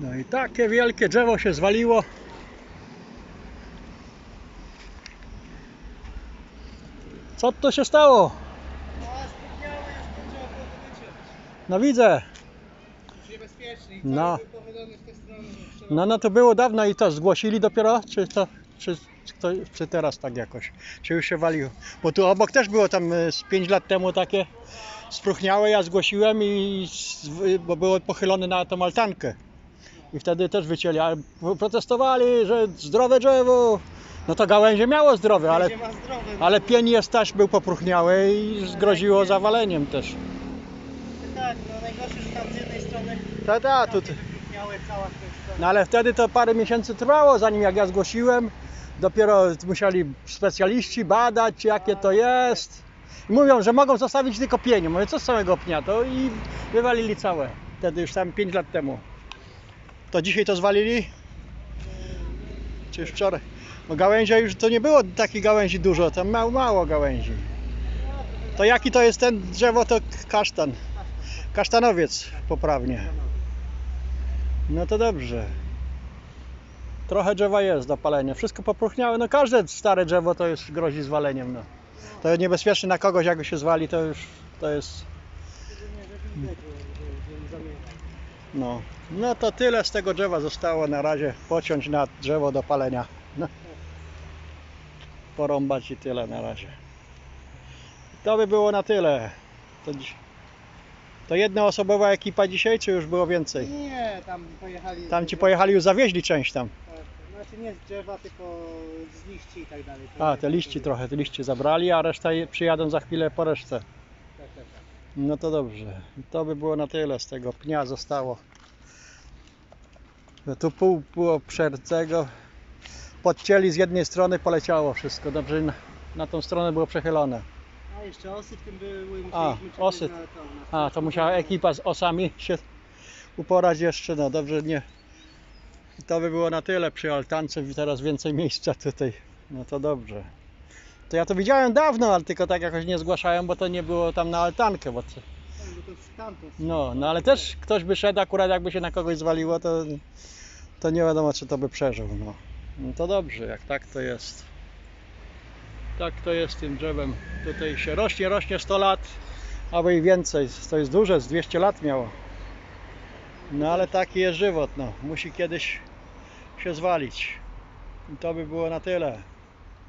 No i takie wielkie drzewo się zwaliło. Co to się stało? No. No widzę. No. No no to było dawno i to zgłosili dopiero? Czy to czy, czy, to, czy teraz tak jakoś? Czy już się waliło? Bo tu obok też było tam e, z 5 lat temu takie spróchniałe, ja zgłosiłem i bo było pochylone na tą altankę. I wtedy też wycięli, ale protestowali, że zdrowe drzewo. No to gałęzie miało zdrowe, ale, no. ale pień jest też był popróchniały i zgroziło zawaleniem też. Tak, no najgorsze, że tam z jednej strony Ta, ta, tu. No ale wtedy to parę miesięcy trwało, zanim jak ja zgłosiłem. Dopiero musieli specjaliści badać, jakie to jest. I mówią, że mogą zostawić tylko pień. Mówię, co z całego pnia? To i wywalili całe. Wtedy już tam 5 lat temu. To dzisiaj to zwalili? Czy już wczoraj? Bo gałęzie już to nie było takich gałęzi dużo, tam mało, mało gałęzi. To jaki to jest ten drzewo? To kasztan. Kasztanowiec poprawnie. No to dobrze. Trochę drzewa jest do palenia. Wszystko popróchniałe. No każde stare drzewo to jest grozi zwaleniem. No. To jest niebezpieczne na kogoś, jak go się zwali, to już to jest. No. no to tyle z tego drzewa zostało na razie. Pociąć na drzewo do palenia. No. Porąbać i tyle na razie. To by było na tyle. To, to jednoosobowa ekipa dzisiaj, czy już było więcej? Nie, tam pojechali. Tam ci pojechali, już zawieźli część tam. Tak, Znaczy nie z drzewa, tylko z liści i tak dalej. A, te liści trochę, te liści zabrali, a reszta przyjadą za chwilę po resztę. No to dobrze. To by było na tyle z tego pnia zostało. No tu pół było przercego. Podcięli z jednej strony, poleciało wszystko. Dobrze na, na tą stronę było przechylone. A jeszcze osy w tym były, A, osy. na to, na A, to musiała ekipa z osami się uporać jeszcze. No dobrze, nie. To by było na tyle przy altance. Teraz więcej miejsca tutaj. No to dobrze. To ja to widziałem dawno, ale tylko tak jakoś nie zgłaszałem, bo to nie było tam na altankę. Bo to, Tak, no, no ale też ktoś by szedł, akurat jakby się na kogoś zwaliło, to, to nie wiadomo, czy to by przeżył. No. no to dobrze, jak tak to jest. Tak to jest z tym drzewem. Tutaj się rośnie, rośnie 100 lat, albo i więcej. To jest duże, z 200 lat miało. No ale taki jest żywot, no. Musi kiedyś się zwalić. I to by było na tyle.